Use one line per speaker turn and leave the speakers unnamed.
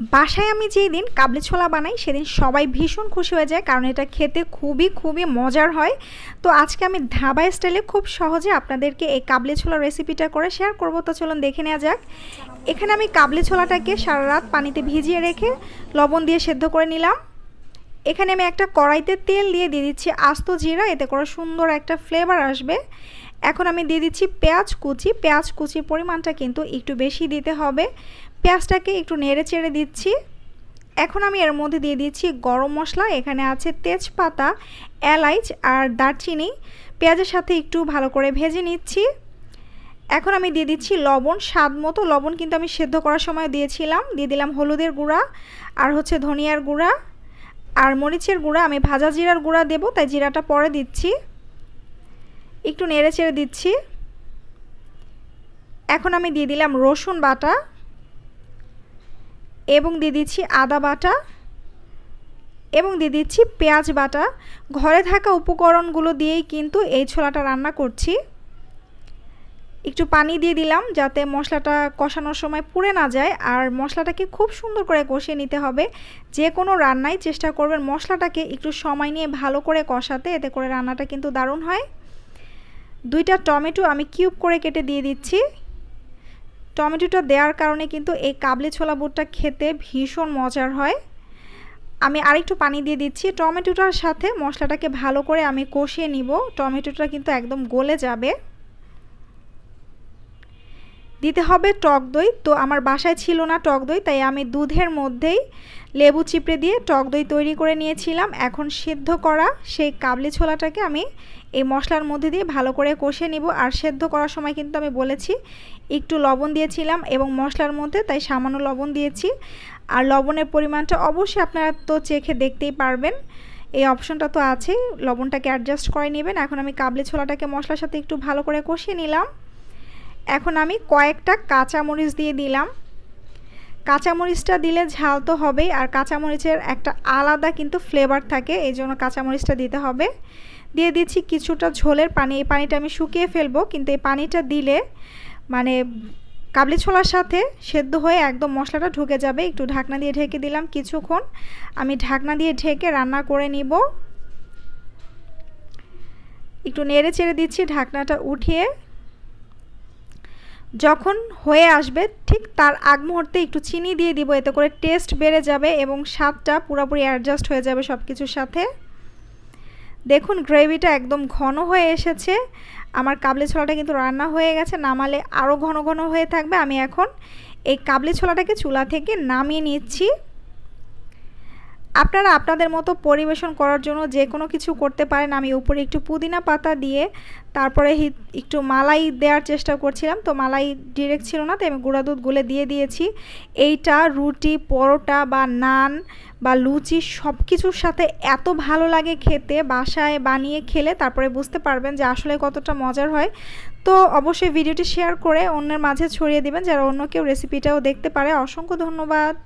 বাসায় আমি যেই দিন কাবলি ছোলা বানাই, সেদিন সবাই ভীষণ খুশি হয়ে যায়, কারণ এটা খেতে খুবই খুবই মজার হয়। তো আজকে আমি ধাবা স্টাইলে খুব সহজে আপনাদেরকে এই কাবলি ছোলা রেসিপিটা করে শেয়ার করব। তো চলুন দেখে নেওয়া যাক। এখানে আমি কাবলি ছোলাটাকে সারা রাত পানিতে ভিজিয়ে রেখে লবণ দিয়ে সেদ্ধ করে নিলাম। এখানে আমি একটা কড়াইতে তেল দিয়ে দিয়ে দিচ্ছি আস্ত জিরা, এতে করে সুন্দর একটা ফ্লেভার আসবে। এখন আমি দিয়ে দিচ্ছি পেঁয়াজ কুচি। পেঁয়াজ কুচির পরিমাণটা কিন্তু একটু বেশি দিতে হবে। পেঁয়াজটাকে একটু নেড়ে চেড়ে দিচ্ছি। এখন আমি এর মধ্যে দিয়ে দিচ্ছি গরম মশলা। এখানে আছে তেজপাতা, এলাইচ আর দারচিনি। পেঁয়াজের সাথে একটু ভালো করে ভেজে নিচ্ছি। এখন আমি দিয়ে দিচ্ছি লবণ, স্বাদ মতো। লবণ কিন্তু আমি সেদ্ধ করার সময় দিয়েছিলাম। দিয়ে দিলাম হলুদের গুঁড়া আর হচ্ছে ধনিয়ার গুঁড়া। আর মরিচের গুঁড়া, আমি ভাজা জিরার গুঁড়া দেবো, তাই জিরাটা পরে দিচ্ছি। একটু নেড়ে চেড়ে দিচ্ছি। এখন আমি দিয়ে দিলাম রসুন বাটা এবং দিয়ে দিচ্ছি আদা বাটা এবং দিয়ে দিচ্ছি পেঁয়াজ বাটা। ঘরে থাকা উপকরণগুলো দিয়েই কিন্তু এই ছোলাটা রান্না করছি। একটু পানি দিয়ে দিলাম যাতে মশলাটা কষানোর সময় পুড়ে না যায় আর মশলাটাকে খুব সুন্দর করে কষিয়ে নিতে হবে। যে কোনো রান্নায় চেষ্টা করবেন মশলাটাকে একটু সময় নিয়ে ভালো করে কষাতে, এতে করে রান্নাটা কিন্তু দারুণ হয়। দুইটা টমেটো আমি কিউব করে কেটে দিয়ে দিচ্ছি। টমেটোটা দেওয়ার কারণে কিন্তু এই কাবলি ছোলা বুটটা খেতে ভীষণ মজার হয়। আমি আরেকটু পানি দিয়ে দিচ্ছি। টমেটোটার সাথে মশলাটাকে ভালো করে আমি কষিয়ে নিব। টমেটোটা কিন্তু একদম গলে যাবে। দিতে হবে টক দই। তো আমার বাসায় ছিল না টক দই, তাই আমি দুধের মধ্যেই লেবু চিপড়ে দিয়ে টক দই তৈরি করে নিয়েছিলাম। এখন সিদ্ধ করা সেই কাবলি ছোলাটাকে আমি এই মশলার মধ্যে দিয়ে ভালো করে কষে নিব। আর সেদ্ধ করার সময় কিন্তু আমি বলেছি, একটু লবণ দিয়েছিলাম এবং মশলার মধ্যে তাই সামান্য লবণ দিয়েছি। আর লবণের পরিমাণটা অবশ্যই আপনারা তো চেখে দেখতেই পারবেন। এই অপশনটা তো আছে, লবণটাকে অ্যাডজাস্ট করে নেবেন। এখন আমি কাবলি ছোলাটাকে মশলার সাথে একটু ভালো করে কষিয়ে নিলাম। এখন আমি কয়েকটা কাঁচামরিচ দিয়ে দিলাম। কাঁচামরিচটা দিলে ঝাল তো হবেই, আর কাঁচামরিচের একটা আলাদা কিন্তু ফ্লেভার থাকে, এই জন্য কাঁচামরিচটা দিতে হবে। দিয়ে দিচ্ছি কিছুটা ঝোলের পানি, এই পানিটা আমি শুকিয়ে ফেলব, কিন্তু এই পানিটা দিলে মানে কাবলি ছোলার সাথে সেদ্ধ হয়ে একদম মশলাটা ঢুকে যাবে। একটু ঢাকনা দিয়ে ঢেকে দিলাম কিছুক্ষণ। আমি ঢাকনা দিয়ে ঢেকে রান্না করে নিব। একটু নেড়ে চেড়ে দিচ্ছি, ঢাকনাটা উঠিয়ে যখন হয়ে আসবে, ঠিক তার আগ মুহূর্তে একটু চিনি দিয়ে দিব, এতে করে টেস্ট বেড়ে যাবে এবং স্বাদটা পুরোপুরি অ্যাডজাস্ট হয়ে যাবে সব কিছুর সাথে। দেখুন গ্রেভিটা একদম ঘন হয়ে এসেছে। আমার কাবলি ছোলাটা কিন্তু রান্না হয়ে গেছে, নামালে আরও ঘন ঘন হয়ে থাকবে। আমি এখন এই কাবলি ছোলাটাকে চুলা থেকে নামিয়ে নিচ্ছি। আপনারা আপনাদের মতো পরিবেশন করার জন্য যে কোনো কিছু করতে পারেন। আমি উপরে একটু পুদিনা পাতা দিয়ে তারপরে একটু মালাই দেওয়ার চেষ্টা করছিলাম। তো মালাই ডিরেক্ট ছিল না তো আমি গুঁড়া দুধ গুলে দিয়ে দিয়েছি। এইটা, রুটি, পরোটা বা নান বা লুচি সব কিছুর সাথে এত ভালো লাগে খেতে। বাসায় বানিয়ে খেলে তারপরে বুঝতে পারবেন যে আসলে কতটা মজার হয়। তো অবশ্যই ভিডিওটি শেয়ার করে অন্যের মাঝে ছড়িয়ে দিবেন, যারা অন্য কেউ রেসিপিটাও দেখতে পারে। অসংখ্য ধন্যবাদ।